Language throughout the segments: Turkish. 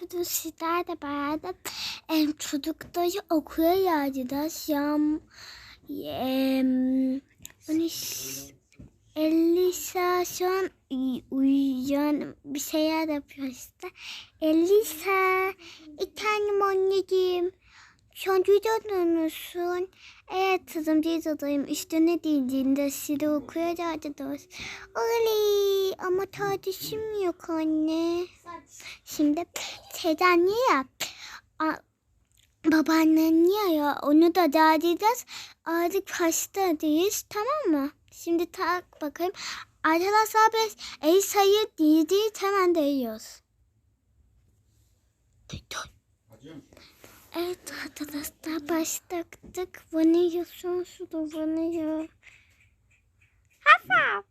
bugün sizlerle beraber em, çocukları okula yağacağız. Yam, em, hani Elisa şu an uy- uyuyan bir şeyler yapıyor işte. Elisa, bir tanem anneciğim. Sen duyuyor musun? Evet kızım duyuyorum. İşte ne dediğinde sizi okuyacağız. Oley ama tartışım yok anne. Şimdi teyzen niye ya? A- Babaannen niye ya? Onu da dağıtacağız. Artık hastadayız tamam mı? Şimdi tak bakayım. Arkadaşlar biz Elisa'yı değdiği hemen değiyoruz. Evet arkadaşlar başladık. Vanilya sonsu da vanilya. Hafaf.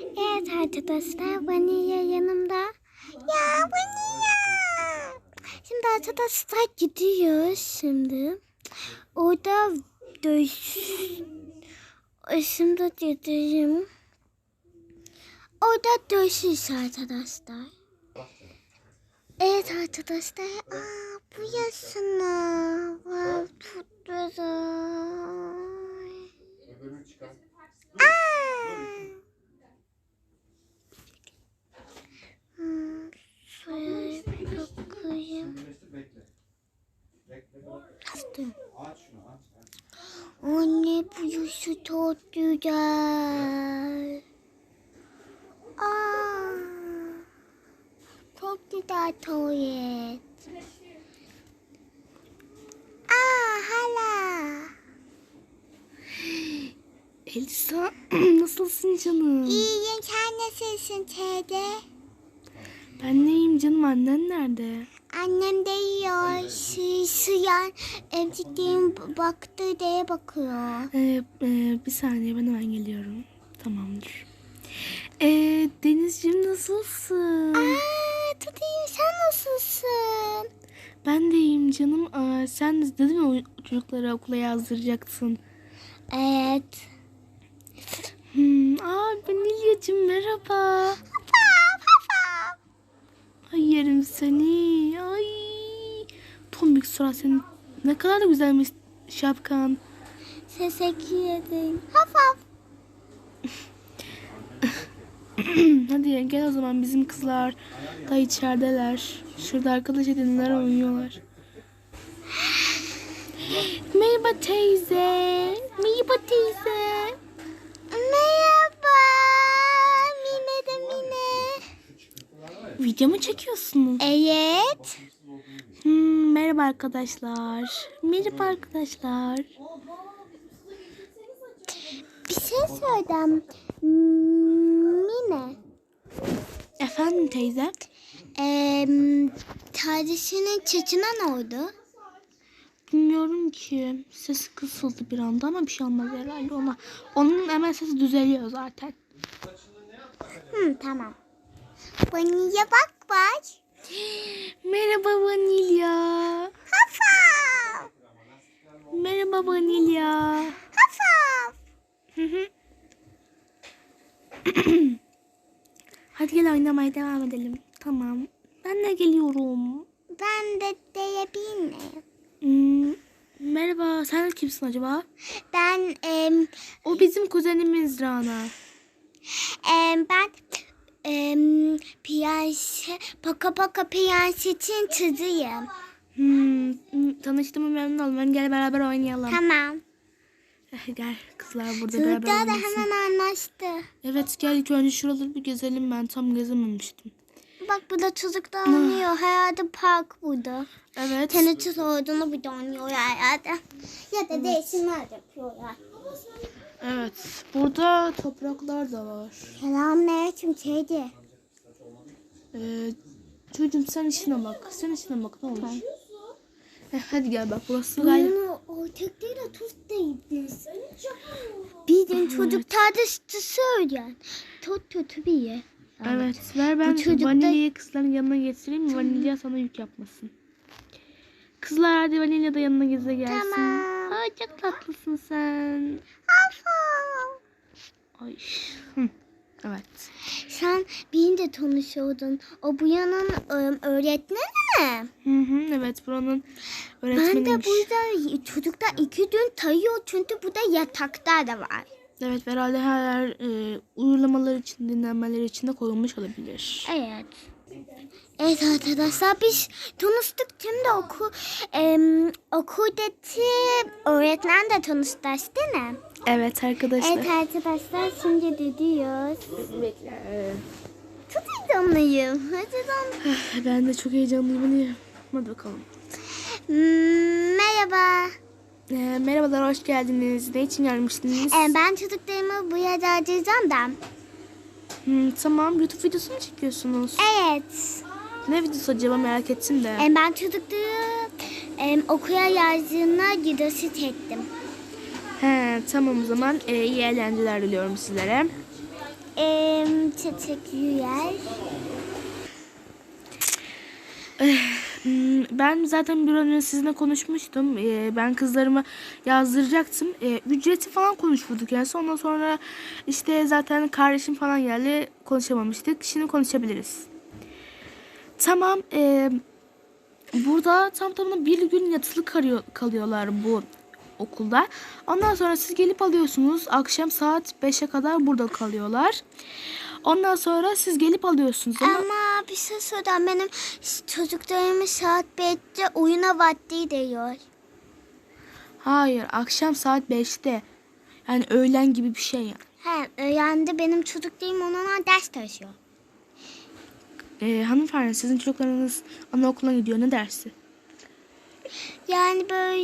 Evet arkadaşlar vanilya yanımda. Ya vanilya. Şimdi arkadaşlar gidiyoruz şimdi. Orada dövüş. Şimdi gideyim. Orada dövüşürüz arkadaşlar. Evet arkadaşlar. Aa, bu yaşına. Wow, çok güzel. Aa. Hmm, bir bakayım. Bastım. Anne bu yaşı çok güzel. Aa, çok güzel tuvalet. Aa hala. Elisa nasılsın canım? İyiyim sen nasılsın teyze? Ben neyim canım annen nerede? Annem de yiyor. Şey, suyan emzikliğin baktığı diye bakıyor. Ee, e, bir saniye ben hemen geliyorum. Tamamdır. Ee, Denizciğim nasılsın? Aa, tutayım sen nasılsın? Ben de iyiyim canım. Aa, sen de değil mi çocukları okula yazdıracaksın? Evet. Hmm, aa Vanilyacığım merhaba. Papa, papa. Ay yerim seni. Ay. Tombik surat senin ne kadar da güzelmiş şapkan. Teşekkür ederim. Haf haf. Hadi gel o zaman bizim kızlar da içerideler. Şurada arkadaş edinler oynuyorlar. Merhaba teyze. Merhaba teyze. Merhaba. Mine de Mine. Video mu çekiyorsunuz? Evet. Hmm, merhaba arkadaşlar. Merhaba arkadaşlar. Bir şey söyleyeceğim. Mine. Efendim teyze? Ee, kardeşinin çeçine ne oldu? Bilmiyorum ki. Sesi kısıldı bir anda ama bir şey olmaz herhalde ona. Onun hemen sesi düzeliyor zaten. Hı, tamam. Vanilya bak bak. Merhaba Vanilya. Haf haf. Merhaba Vanilya. Haf haf. Hı hı. Gel oynamaya devam edelim. Tamam. Ben de geliyorum. Ben de diyebilirim. Hmm, merhaba. Sen kimsin acaba? Ben em, O bizim kuzenimiz Rana. em, ben em, piyanse, paka paka piyansetin kızıyım. Hmm, tanıştığıma memnun oldum. Gel beraber oynayalım. Tamam. Gel kızlar burada Çocuklar beraber da oynasın. hemen anlaştı. Evet gel ilk önce şuraları bir gezelim. Ben tam gezememiştim. Bak burada çocuklar oynuyor. Herhalde park burada. Evet. Tenis olduğunu bir de oynuyor herhalde. Ya da değişimler yapıyorlar. Evet. Burada topraklar da var. Selamünaleyküm teyze. Ee, çocuğum sen işine bak. Sen işine bak ne olur. Eh, hadi gel bak burası galiba. Bunu ortaklarıyla tuz değiliz. Bizim çocuk tartıştı söyleyen. Çok kötü bir yer. Evet ver ben Bu çocuk da- vanilyayı kızların yanına getireyim. Vanilya sana yük yapmasın. Kızlar hadi vanilya da yanına geze gelsin. Tamam. Ay çok tatlısın sen. Afa. Ay. Hı. Evet. Sen benimle tanışıyordun. O bu yanın ıı, öğretmeni mi? Hı hı, evet buranın Ben de öğretmeniymiş. burada çocuklar iki gün tayıyor çünkü burada yataklar da var. Evet herhalde her yer e, uyulamalar için, dinlenmeleri için de koyulmuş olabilir. Evet. Evet arkadaşlar biz tanıştık şimdi okul em, okuldaki öğretmen de tanıştık değil mi? Evet arkadaşlar. Evet arkadaşlar şimdi gidiyoruz. Bekle. Çok heyecanlıyım. Hadi lan. Ben de çok heyecanlıyım. Hadi, hadi bakalım. Hmm, merhaba. Ee, merhabalar, hoş geldiniz. Ne için gelmiştiniz? Em, ben çocuklarımı buraya harcayacağım da. Hmm, tamam, YouTube videosu mu çekiyorsunuz? Evet. Ne videosu acaba merak ettim de. Em, ben çocukları em, okula yazdığına gidosu çektim. He, tamam o zaman Ee, iyi eğlenceler diliyorum sizlere. Teşekkürler. Hmm, Ben zaten bir önce sizinle konuşmuştum. Ee, Ben kızlarımı yazdıracaktım. Ee, Ücreti falan konuşurduk yani. Ondan sonra işte zaten kardeşim falan geldi. Konuşamamıştık. Şimdi konuşabiliriz. Tamam. ee, Burada tam tamına bir gün yatılı kalıyor, kalıyorlar bu okulda. Ondan sonra siz gelip alıyorsunuz. Akşam saat 5'e kadar burada kalıyorlar. Ondan sonra siz gelip alıyorsunuz. Ama Ama bir şey söyleyeyim. Benim çocuklarımı saat 5'te oyuna vakti diyor. Hayır, akşam saat 5'te. Yani öğlen gibi bir şey yani. He, öğrendi benim çocuklarım onunla ders çalışıyor. Ee, hanımefendi sizin çocuklarınız anaokuluna gidiyor ne dersi? Yani böyle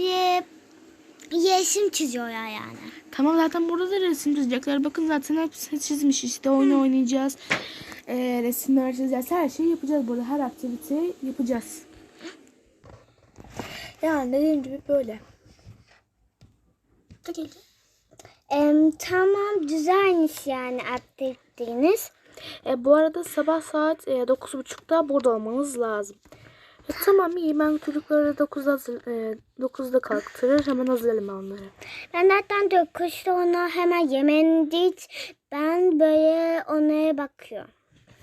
resim çiziyorlar yani. Tamam zaten burada da resim çizecekler. Bakın zaten hepsini çizmiş işte oyun oynayacağız. Ee, resimler çizeceğiz. Her şeyi yapacağız burada. Her aktiviteyi yapacağız. Yani dediğim gibi böyle. Da geldi. Em, tamam güzelmiş yani aktiviteniz. E, bu arada sabah saat e, 9.30'da burada olmanız lazım. E, tamam iyi ben çocukları 9'da, hazır, e, 9'da kalktırır hemen hazırlarım onları. Ben zaten döküşte ona hemen yemeğini ben böyle onlara bakıyorum.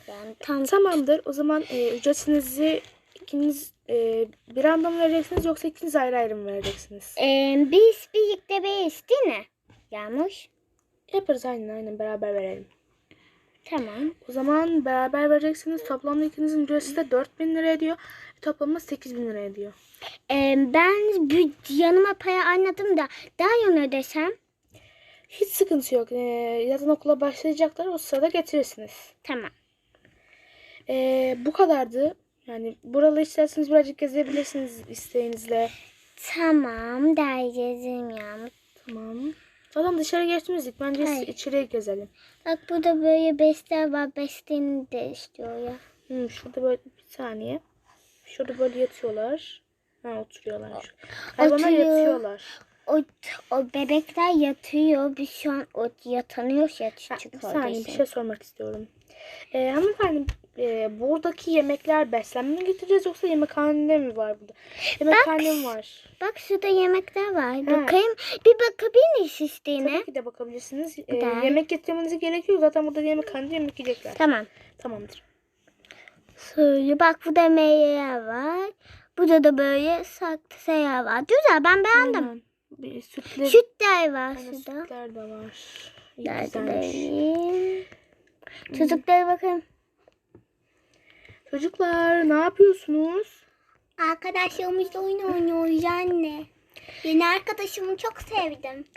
Yani tam Tamamdır o zaman e, ücretinizi ikiniz e, bir anda mı vereceksiniz yoksa ikiniz ayrı ayrı mı vereceksiniz? Em, biz birlikte beyiz değil mi? Yağmur. Yaparız aynen aynen beraber verelim. Tamam. O zaman beraber vereceksiniz toplamda ikinizin ücreti de 4000 lira ediyor. Toplamda 8000 lira ediyor. Em, ben yanıma para anladım da daha yana ödesem. Hiç sıkıntı yok. E, zaten okula başlayacaklar o sırada getirirsiniz. Tamam. Ee, bu kadardı. Yani buralı isterseniz birazcık gezebilirsiniz isteğinizle. Tamam dereceğim Yağmur. Tamam. Zaten dışarı geçmiştik. Bence Hayır. içeriye gezelim. Bak burada böyle besler var. Beslerini de istiyor ya. Hmm, şurada böyle bir saniye. Şurada böyle yatıyorlar. Ha oturuyorlar. Hayvanlar Oturuyor. yatıyorlar. O, o bebekler yatıyor. Biz şu an o yatanıyoruz ya Ha, küçük bir saniye bir şey sormak istiyorum. Ee, hanımefendi e, buradaki yemekler beslenme mi getireceğiz yoksa yemekhanede mi var burada? Yemekhane mi var? Bak şurada yemekler var. Ha. Bakayım. Bir bakabilir miyiz isteğine? Tabii ki de bakabilirsiniz. Ee, yemek getirmeniz gerekiyor. Zaten burada yemekhanede yemek yiyecekler. Tamam. Tamamdır. Şöyle bak burada meyveler var. Burada da böyle şeyler var. Güzel ben beğendim. Aynen. Bir sütler, Sütler var Aynen, şurada. sütler de var. Nerede benim? Çocuklara bakın. Çocuklar ne yapıyorsunuz? Arkadaşlarımızla oyun oynuyoruz anne. Yeni arkadaşımı çok sevdim.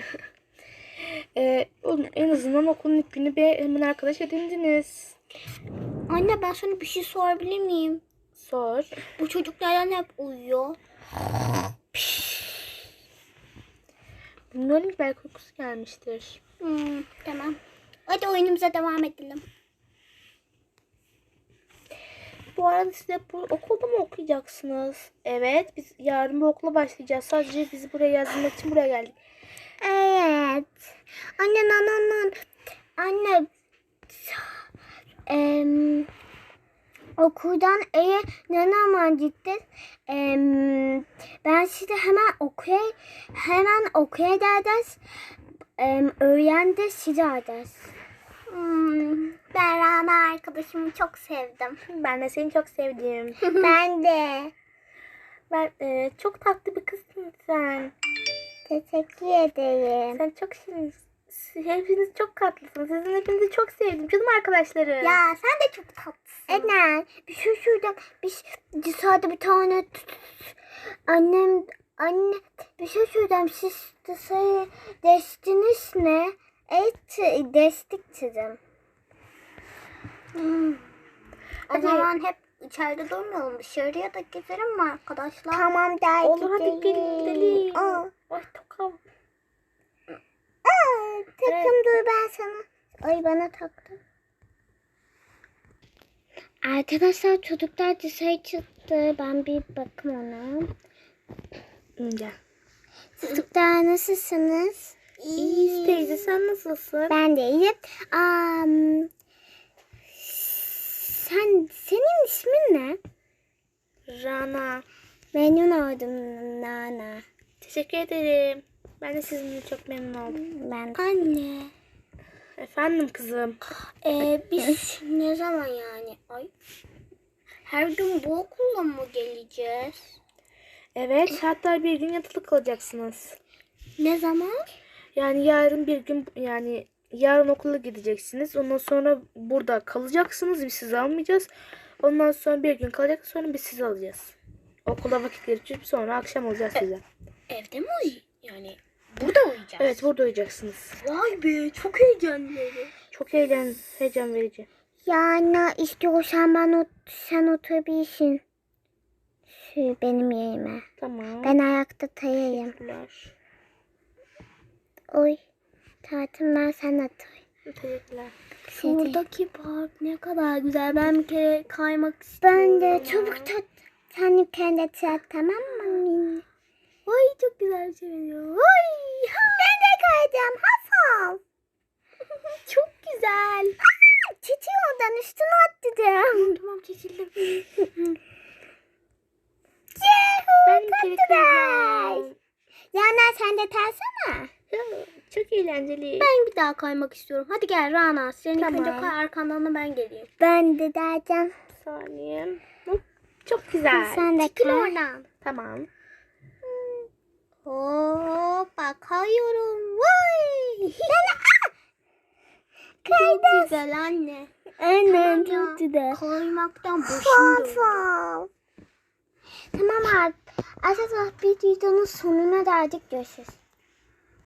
Ee, en azından okulun ilk günü bir hemen arkadaş edindiniz. Anne ben sana bir şey sorabilir miyim? Sor. Bu çocuklardan hep uyuyor. Bilmiyorum ki belki uykusu gelmiştir. Hmm, tamam. Hadi oyunumuza devam edelim. Bu arada siz de bu okulda mı okuyacaksınız? Evet biz yarın bu okula başlayacağız. Sadece bizi buraya yazdırmak için buraya geldik. Evet. Anne anne anne. Anne. Em, okuldan eve ne zaman gittin? Em, ben size hemen okuya hemen okuya geleceğiz. Em, öğlen de size alacağız. Hmm, Ben Rana arkadaşımı çok sevdim. Ben de seni çok sevdim. ben de. Ben e, çok tatlı bir kızsın sen. Teşekkür ederim. Sen çok şirinsin. Hepiniz çok tatlısınız. Sizin hepinizi çok sevdim. Canım arkadaşlarım. Ya sen de çok tatlısın. Enen bir şey şuradan bir şey, dışarıda bir tane annem anne bir şey şuradan siz dışarı deştiniz ne? Evet deştik çizim. Hmm. O Hadi. zaman hep içeride durmayalım dışarıya da gezelim mi arkadaşlar? Tamam der Olur hadi gidelim. Aa, Ay aa, takım dur ben sana. Ay bana taktı. Arkadaşlar çocuklar dışarı çıktı. Ben bir bakım ona. Gel. Çocuklar nasılsınız? İyiyiz teyze sen nasılsın? Ben de iyiyim. Am, sen, senin ismin ne? Rana. Memnun oldum Nana. Teşekkür ederim. Ben de sizinle çok memnun oldum. Ben Anne. Efendim kızım. Ee, biz ne zaman yani? Ay. Her gün bu okula mı geleceğiz? Evet hatta bir gün yatılı kalacaksınız. Ne zaman? Yani yarın bir gün yani yarın okula gideceksiniz. Ondan sonra burada kalacaksınız. Biz sizi almayacağız. Ondan sonra bir gün kalacak sonra biz sizi alacağız. Okula vakit geçip sonra akşam alacağız size. Evde mi uy? Yani burada uyuyacağız. Evet burada uyuyacaksınız. Vay be çok heyecanlı. Çok heyecan, heyecan verici. Yani istiyorsan ben ot sen oturabilirsin. Şu benim yerime. Tamam. Ben ayakta tayayım. Teşekkürler. Oy. Tatlım ben sen otur. Teşekkürler. Şuradaki park ne kadar güzel. Ben bir kere kaymak istiyorum. Ben de çabuk tut. Sen yukarıda tut tamam mı Minni? Güzel. Ay. Ben de kayacağım. Hasan. çok güzel. Çiçeği oradan üstüne atladım. Tamam çekildim. Kayacağım. Yani sen de tersene. Çok eğlenceli. Ben bir daha kaymak istiyorum. Hadi gel Rana. Senin Tamam. önce kay arkandan da ben geleyim. Ben de. Bir saniye. Çok güzel. Sen de Çekil kay. oradan. Tamam. Hoppa kayıyorum. Vay. Çok güzel anne. Aynen çok güzel. Kaymaktan başım döndü. Tamam abi. Arkadaşlar bir videonun sonuna geldik. Görüşürüz.